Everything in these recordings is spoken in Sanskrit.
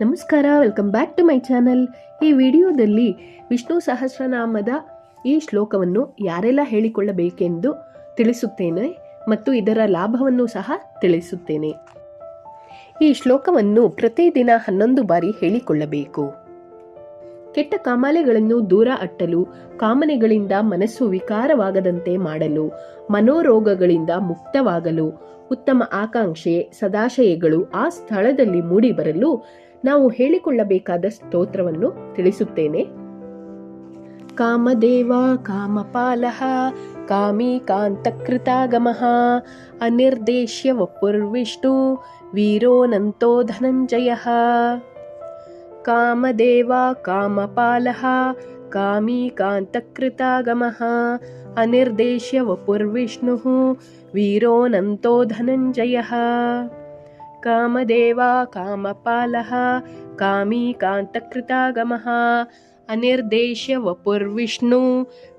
ನಮಸ್ಕಾರ, welcome back to my channel. ಈ ವಿಡಿಯೋದಲ್ಲಿ ವಿಷ್ಣು ಸಹಸ್ರನಾಮದ ಈ ಶ್ಲೋಕವನ್ನು ಯಾರೆಲ್ಲ ಹೇಳಿಕೊಳ್ಳಬೇಕೆಂದು ತಿಳಿಸುತ್ತೇನೆ ಮತ್ತು ಇದರ ಲಾಭವನ್ನು ಸಹ ತಿಳಿಸುತ್ತೇನೆ. ಈ ಶ್ಲೋಕವನ್ನು ಪ್ರತಿದಿನ ಹನ್ನೊಂದು ಬಾರಿ ಹೇಳಿಕೊಳ್ಳಬೇಕು. ಕೆಟ್ಟ ಕಾಮಾಲೆಗಳನ್ನು ದೂರ ಅಟ್ಟಲು, ಕಾಮನೆಗಳಿಂದ ಮನಸ್ಸು ವಿಕಾರವಾಗದಂತೆ ಮಾಡಲು, ಮನೋರೋಗಗಳಿಂದ ಮುಕ್ತವಾಗಲು, ಉತ್ತಮ ಆಕಾಂಕ್ಷೆ, ಸದಾಶಯಗಳು ಆ ಸ್ಥಳದಲ್ಲಿ ಮೂಡಿಬರಲು ನಾವು ಹೇಳಿಕೊಳ್ಳಬೇಕಾದ ಸ್ತೋತ್ರವನ್ನು ತಿಳಿಸುತ್ತೇನೆ. ಕಾಮದೇವ ಕಾಮಪಾಲ ಕಾಮಿ ಕಾಂತಕೃತಾಗಮ ಅನಿರ್ದೇಶ್ಯ ಒಪ್ಪುರ್ವಿಷ್ಟು ವೀರೋನಂತೋ ಧನಂಜಯ. ಕಾಮದೇವ ಕಾಮಪಾಲ ಕಾಮಿ ಕಾಂತಕೃತಾಗಮ ಅನಿರ್ದೇಶ್ಯ ವಪುರ್ವಿಷ್ಣು ವೀರೋನಂತೋ ಧನಂಜಯ. कामदेवा कामपालः कामी कान्तकृतागमः अनिर्देश्य वपुर्विष्णु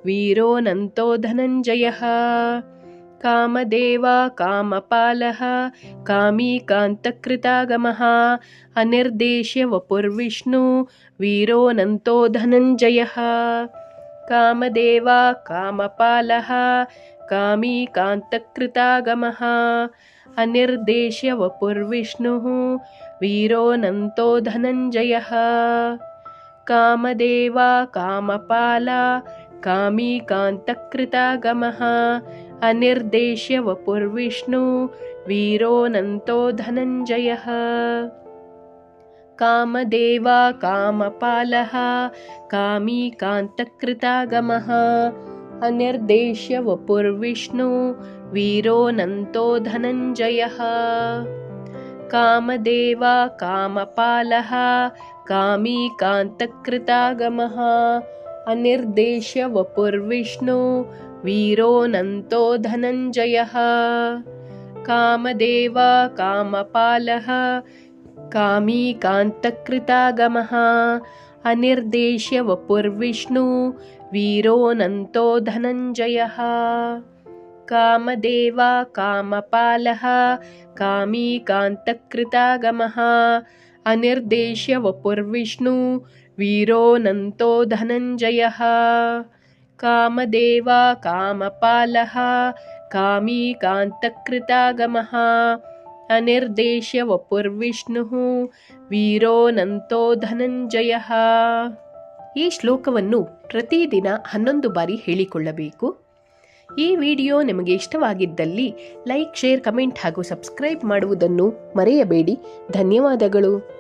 वीरोऽनन्तो धनञ्जयः। कामदेवा कामपालः कामी कान्तकृतागमः अनिर्देश्य वपुर्विष्णु वीरोऽनन्तो धनञ्जयः। कामदेवा कामपालः कामी कान्तकृतागमः। अनिर्देश्य वपुर्विष्णुः वीरोऽनन्तो धनञ्जयः। कामदेवा कामपाला कामी कान्तकृतागमः। अनिर्देश्य वपुर्विष्णु वीरोऽनन्तो धनञ्जयः। कामदेवा कामपालः कामी न्तकृतागमः अनिर्देश्य वपुर्विष्णु वीरोऽनन्तो धनञ्जयः। कामदेवा कामपालः कामी कान्तकृतागमः। अनिर्देश्य वपुर्विष्णु वीरोऽनन्तो धनञ्जयः। कामदेवा कामपालः कामी कान्तकृतागमः। अनिर्देश्य वपुर्विष्णु वीरोऽनन्तो धनञ्जयः। कामदेवा कामपालः कामीकान्तकृतागमः। अनिर्देश्यवपुर्विष्णुः वीरोऽनन्तो धनञ्जयः। कामदेवा कामपालः कामीकान्तकृतागमः। अनिर्देश्यवपुर्विष्णुः वीरोऽनन्तो धनञ्जयः। ಈ ಶ್ಲೋಕವನ್ನು ಪ್ರತಿದಿನ ಹನ್ನೊಂದು ಬಾರಿ ಹೇಳಿಕೊಳ್ಳಬೇಕು. ಈ ವಿಡಿಯೋ ನಿಮಗೆ ಇಷ್ಟವಾಗಿದ್ದಲ್ಲಿ ಲೈಕ್, ಶೇರ್, ಕಮೆಂಟ್ ಹಾಗೂ ಸಬ್ಸ್ಕ್ರೈಬ್ ಮಾಡುವುದನ್ನು ಮರೆಯಬೇಡಿ. ಧನ್ಯವಾದಗಳು.